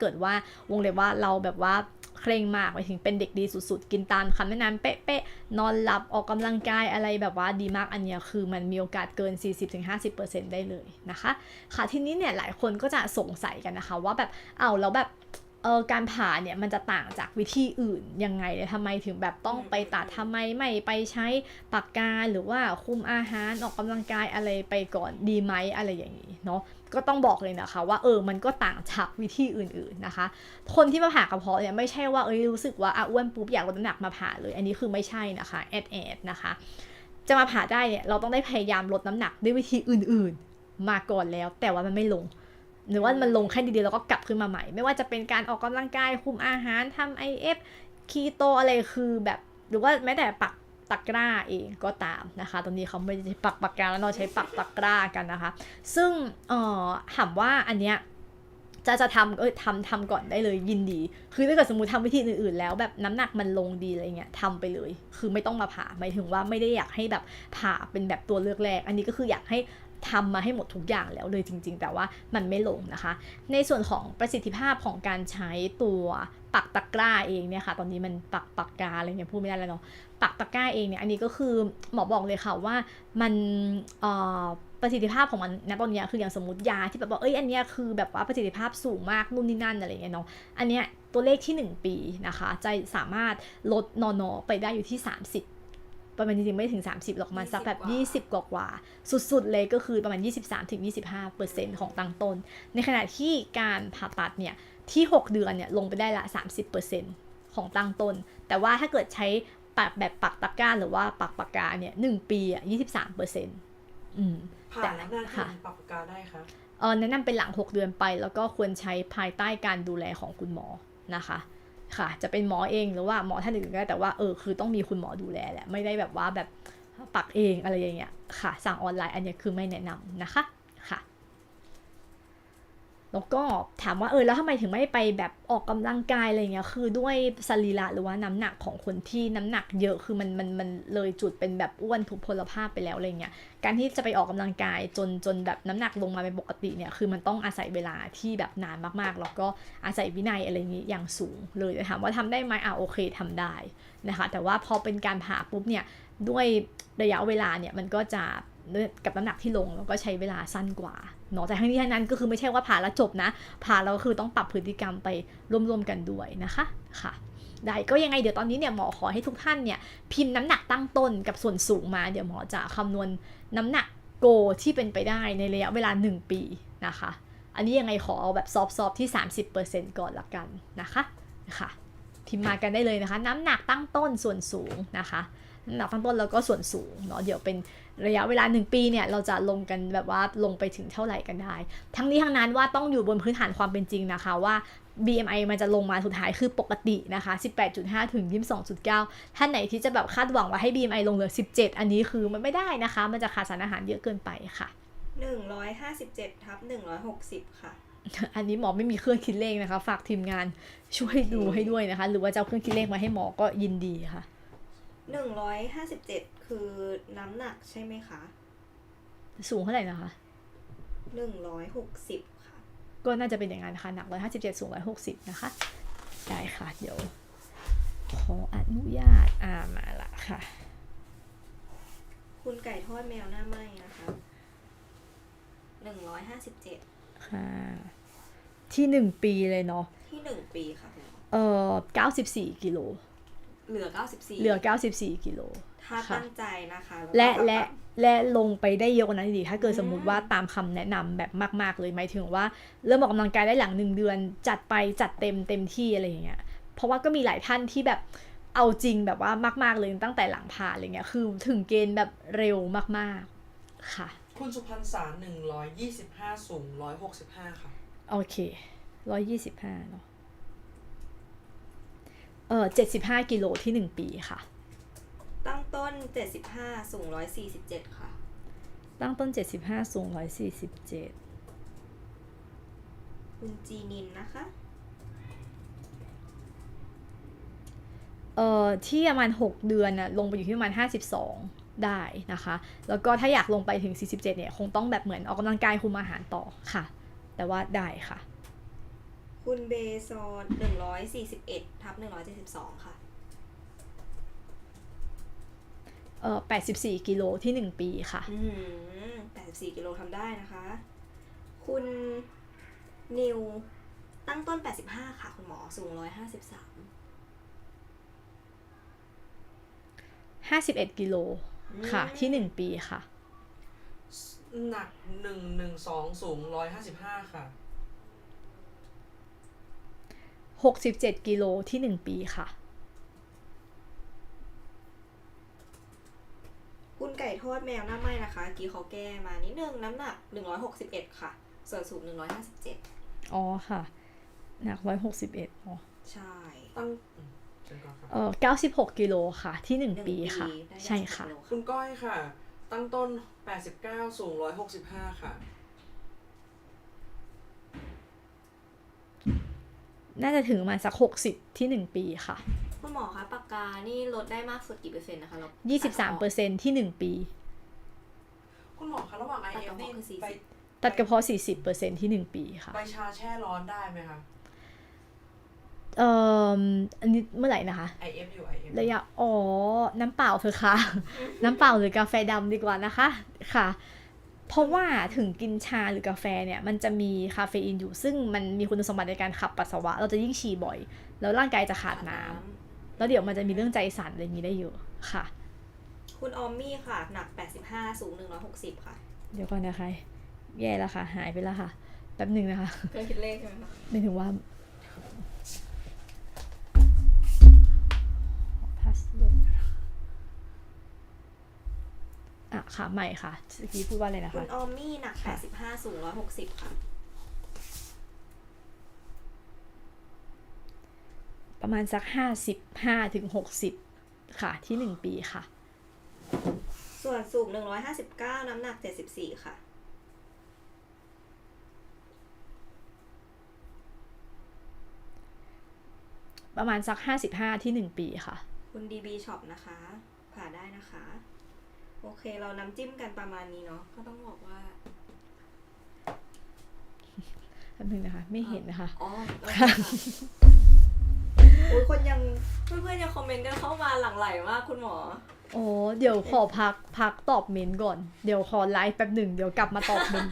เกิดว่าวงเล็บว่าเราแบบว่าเคร่งมากไปถึงเป็นเด็กดีสุดๆ กินตามคำแนะนำเป๊ะๆ นอนหลับออกกำลังกายอะไรแบบว่าดีมากอันเนี้ยคือมันมีโอกาสเกิน 40-50%ได้เลยนะคะ ค่ะทีนี้เนี่ยหลายคนก็จะสงสัยกันนะคะ ว่าแบบเอาวแล้วแบบ เออการผ่าเนี่ยมันจะต่างจากวิธีอื่นยังไงเนี่ยทำไมถึงแบบต้องไปตัดทำไมไม่ไปใช้ปากกาหรือว่าคุมอาหารออกกำลังกายอะไรไปก่อนดีไหมอะไรอย่างนี้เนาะก็ต้องบอกเลยนะคะ ว่าเออมันก็ต่างจากวิธีอื่นๆนะคะ คนที่มาผ่ากระเพาะเนี่ยไม่ใช่ว่าเอ้ยรู้สึกว่าอ้วนปุ๊บอยากลดน้ำหนักมาผ่าเลย อันนี้คือไม่ใช่นะคะแอดแอดนะคะ จะมาผ่าได้เนี่ยเราต้องได้พยายามลดน้ำหนักด้วยวิธีอื่นๆ มาก่อนแล้ว แต่ว่ามันไม่ลง หรือว่ามันลงแค่ดี ๆ แล้วก็กลับขึ้นมาใหม่ ไม่ว่าจะเป็นการออกกำลังกายคุมอาหารทำ IF คีโตอะไรคือแบบหรือว่าแม้แต่ปักตะกร้าเองก็ตามนะคะ ตอนนี้เขาไม่ได้ปักปากกาแล้วเราใช้ปักตะกร้ากันนะคะ ซึ่งเอ่อถามว่าอันเนี้ยจะจะทำเอ้ยทำทำก่อนได้เลยยินดี คือถ้าเกิดสมมติทำวิธีอื่นๆ แล้วแบบน้ำหนักมันลงดีอะไรเงี้ยทำไปเลย คือไม่ต้องมาผ่าหมายถึงว่าไม่ได้อยากให้แบบผ่าเป็นแบบตัวเลือกแรก อันนี้ก็คืออยากให้ ทำมาให้หมดทุกอย่างแล้วเลยจริง ๆ แต่ว่ามันไม่ลงนะคะ ในส่วนของประสิทธิภาพของการใช้ตัวปักตะกร้าเองเนี่ยค่ะ ตอนนี้มันปักปากกาอะไรเงี้ยพูดไม่ได้แล้วเนาะปักตะกร้าเองเนี่ยอันนี้ก็คือหมอบอกเลยค่ะว่ามันประสิทธิภาพของมันณตอนนี้คืออย่างสมมติยาที่แบบว่าเอ้ยอันเนี้ยคือแบบว่าประสิทธิภาพสูงมากนู่นนี่นั่นอะไรเงี้ยเนาะอันเนี้ยตัวเลขที่ 1 ปีนะคะจะสามารถลดนอนอไปได้อยู่ที่ 30 ประมาณจริงๆไม่ถึง 30 หรอกประมันสักแบบ 20 กว่ากว่าๆสุดๆเลยก็คือประมาณ 23-25%ของตั้งต้น ในขณะที่การผ่าตัดเนี่ยที่ 6 เดือนเนี่ยลงไปได้ละ 30%ของตั้งต้น แต่ว่าถ้าเกิดใช้ปักแบบปักตะกร้าหรือว่าปักปากกาเนี่ยหนึ่งปีอะ23%อืมผ่านแล้วนานค่ะถึงปรับปากกาได้ครับเออแนะนำเป็นหลัง 6 เดือนไป แล้วก็ควรใช้ภายใต้การดูแลของคุณหมอนะคะ ค่ะ จะเป็นหมอเองหรือว่าหมอท่านอื่นก็ได้แต่ว่าเออคือต้องมีคุณหมอดูแลแหละไม่ได้แบบว่าแบบปักเองอะไรอย่างเงี้ยค่ะ สั่งออนไลน์อันเนี้ยคือไม่แนะนำนะคะค่ะ แล้วก็ถามว่าเออแล้วทำไมถึงไม่ไปแบบออกกำลังกายอะไรเงี้ยคือด้วยสรีระหรือว่าน้ำหนักของคนที่น้ำหนักเยอะคือมันมันมันเลยจุดเป็นแบบอ้วนทุพพลภาพไปแล้วอะไรเงี้ยการที่จะไปออกกำลังกายจนจนแบบน้ำหนักลงมาเป็นปกติเนี่ยคือมันต้องอาศัยเวลาที่แบบนานมากๆ แล้วก็อาศัยวินัยอะไรอย่างงี้อย่างสูงเลยถามว่าทำได้ไหมอะโอเคทำได้นะคะแต่ว่าพอเป็นการผ่าปุ๊บเนี่ยด้วยระยะเวลาเนี่ยมันก็จะ กับน้ำหนักที่ลงแล้วก็ใช้เวลาสั้นกว่าเนาะแต่ทั้งนี้ทั้งนั้นก็คือไม่ใช่ว่าผ่าแล้วจบนะ ผ่าแล้วคือต้องปรับพฤติกรรมไปร่วมๆกันด้วยนะคะค่ะได้ก็ยังไงเดี๋ยวตอนนี้เนี่ยหมอขอให้ทุกท่านเนี่ยพิมพ์น้ำหนักตั้งต้นกับส่วนสูงมา เดี๋ยวหมอจะคำนวณน้ำหนักโกที่เป็นไปได้ในระยะเวลา 1 ปีนะคะ อันนี้ยังไงขอเอาแบบซอฟๆที่ 30%ก่อนละกันนะคะค่ะ พิมพ์มากันได้เลยนะคะ น้ำหนักตั้งต้นส่วนสูงนะคะน้ำหนักตั้งต้นแล้วก็ส่วนสูงเนาะเดี๋ยวเป็น ระยะเวลา 1 ปีเนี่ยเราจะลงกันแบบว่าลงไปถึงเท่าไหร่กันได้ ทั้งนี้ทั้งนั้นว่าต้องอยู่บนพื้นฐานความเป็นจริงนะคะว่า BMI มันจะลงมาสุดท้ายคือปกตินะคะ 18.5 ถึง 22.9 ท่านไหนที่จะแบบคาดหวังว่าให้ BMI ลงเหลือ 17 อันนี้คือมันไม่ได้นะคะ มันจะขาดสารอาหารเยอะเกินไปค่ะหนึ่งร้อยห้าสิบเจ็ดทับหนึ่งร้อยหกสิบค่ะอันนี้หมอไม่มีเครื่องคิดเลขนะคะ ฝากทีมงานช่วยดูให้ด้วยนะคะ หรือว่าจะเอาเครื่องคิดเลขมาให้หมอก็ยินดีค่ะ หนึ่งร้อยห้าสิบเจ็ดคือน้ำหนักใช่ไหมคะสูงเท่าไหร่นะคะหนึ่งร้อยหกสิบค่ะ ก็น่าจะเป็นอย่างนั้นค่ะหนัก157สูง160นะคะ ได้ค่ะ เดี๋ยว ขออนุญาตอ่ามาละค่ะ คุณไก่ทอดแมวหน้าไหมนะคะหนึ่งร้อยห้าสิบเจ็ดค่ะ ที่หนึ่งปีเลยเนาะที่หนึ่งปีค่ะคุณหมอเอ่อ94กิโล เหลือเก้าสิบสี่เหลือ 94 กิโล ถ้าค่ะตั้งใจนะคะวก็และแบบและและลงไปได้เยอะกว่านั้นอีกถ้าเกิดสมมุติว่าตามคำแนะนำแบบมาก ๆ เลยหมายถึงว่าเริ่มออกกำลังกายได้หลังหนึ่งเดือน จัดไปจัดเต็มเต็มที่อะไรอย่างเงี้ย เพราะว่าก็มีหลายท่านที่แบบเอาจริงแบบว่ามาก ๆ เลยตั้งแต่หลังผ่าอะไรเงี้ย คือถึงเกณฑ์แบบเร็วมาก ๆ ค่ะ คุณสุพรรณสารหนึ่งร้อยยี่สิบห้าสูงร้อยหกสิบห้าค่ะ โอเคร้อยยี่สิบห้าเนาะ เออเจ็ดสิบห้ากิโลที่หนึ่งปีค่ะ ตั้งต้นเจ็ดสิบห้าสูงร้อยสี่สิบเจ็ดค่ะ ตั้งต้นเจ็ดสิบห้าสูงร้อยสี่สิบเจ็ดคุณจีนินนะคะเอ่อที่ประมาณ 6 เดือนน่ะลงไปอยู่ที่ประมาณ 52 ได้นะคะ แล้วก็ถ้าอยากลงไปถึง 47 เนี่ย คงต้องแบบเหมือนออกกำลังกายคุมอาหารต่อค่ะ แต่ว่าได้ค่ะ คุคุณเบซอนหนึ่งร้อยสี่สิบเอ็ดทับหนึ่งร้อยเจ็ดสิบสองค่ะ เออ84กิโลที่1ปีค่ะ อืมแปดสิบสี่กิโลทำได้นะคะ คุณนิวตั้งต้นแปดสิบห้าค่ะ คุณหมอสูงร้อยห้าสิบสาม51กิโลค่ะ ที่1ปีค่ะ หนักหนึ่งหนึ่งสองสูงร้อยห้าสิบห้าค่ะ 67 กิโลที่ 1 ปีค่ะ คุณไก่ทอดแมวหน้าไหมนะคะเมื่อกี้เขาแก้มานิดนึงน้ำหนักหนึ่งร้อยหกสิบเอ็ดค่ะ ส่วนสูงหนึ่งร้อยห้าสิบเจ็ดอ๋อค่ะหนัก 161อ๋อใช่ตั้งอืมเชิญก่อนครับเออ96 กิโลค่ะที่ 1 ปีค่ะได้ใช่ค่ะยี่สิบกิโลคุณก้อยค่ะ ตั้งต้น 89 สูง 165 ค่ะ น่าจะถึงประมาณสัก 60 ที่ 1 ปีค่ะ คุณหมอคะปากกานี่ลดได้มากสุดกี่เปอร์เซ็นต์นะคะเรา23%ที่ 1 ปี คุณหมอคะระหว่างตัด IF กระนี่เพาะคือสี่ไปสิบตัดกระเพาะ40%ที่ 1 ปีค่ะไปชาแช่ร้อนได้ไหมคะเอ่ออันนี้เมื่อไหร่นะคะ IF อยู่ IF ระยะอ๋อ น้ำเปล่าเถอะค่ะ น้ำเปล่าหรือกาแฟดำดีกว่านะคะ ค่ะ เพราะว่าถึงกินชาหรือกาแฟเนี่ยมันจะมีคาเฟอีนอยู่ ซึ่งมันมีคุณสมบัติในการขับปัสสาวะ เราจะยิ่งฉี่บ่อย แล้วร่างกายจะขาดน้ำแล้วเดี๋ยวมันจะมีเรื่องใจสั่นอะไรอย่างนี้ได้เยอะค่ะ คุณออมมี่ค่ะ หนัก 85 สูง 160 ค่ะ เดี๋ยวก่อนนะคะแย่แล้วค่ะ หายไปแล้วค่ะแป๊บหนึ่งนะคะ เครื่องคิดเลขใช่ไหมคะหมายถึงว่า อะค่ะใหม่ค่ะเมื่อกี้พูดว่าอะไรนะคุคะ ณออมมี่หนักค่ะ 85 สูง 160 ค่ะ ประมาณสักห้าสิบห้าถึงหกสิบค่ะที่หนึ่งปีค่ะ ส่วนสูง 159 น้ำหนัก 74 ค่ะ ประมาณสักห้าสิบห้าที่หนึ่งปีค่ะ คุณ DB Shop นะคะ ผ่าได้นะคะ โอเคเราน้ำจิ้มกันประมาณนี้เนาะก็ต้องบอกว่าแป๊บหนึงนะคะ ไม่เห็นนะคะอ๋อโอเคค่ะโอ้ยคนยังเพื่อนๆยังคอมเมนต์กันเข้ามาหลั่งไหลมากคุณหมอ โอ้เดี๋ยวขอพักพักตอบเมนต์ก่อน เดี๋ยวขอไลฟ์แป๊บหนึ่ง เดี๋ยวกลับมาตอบเมนต์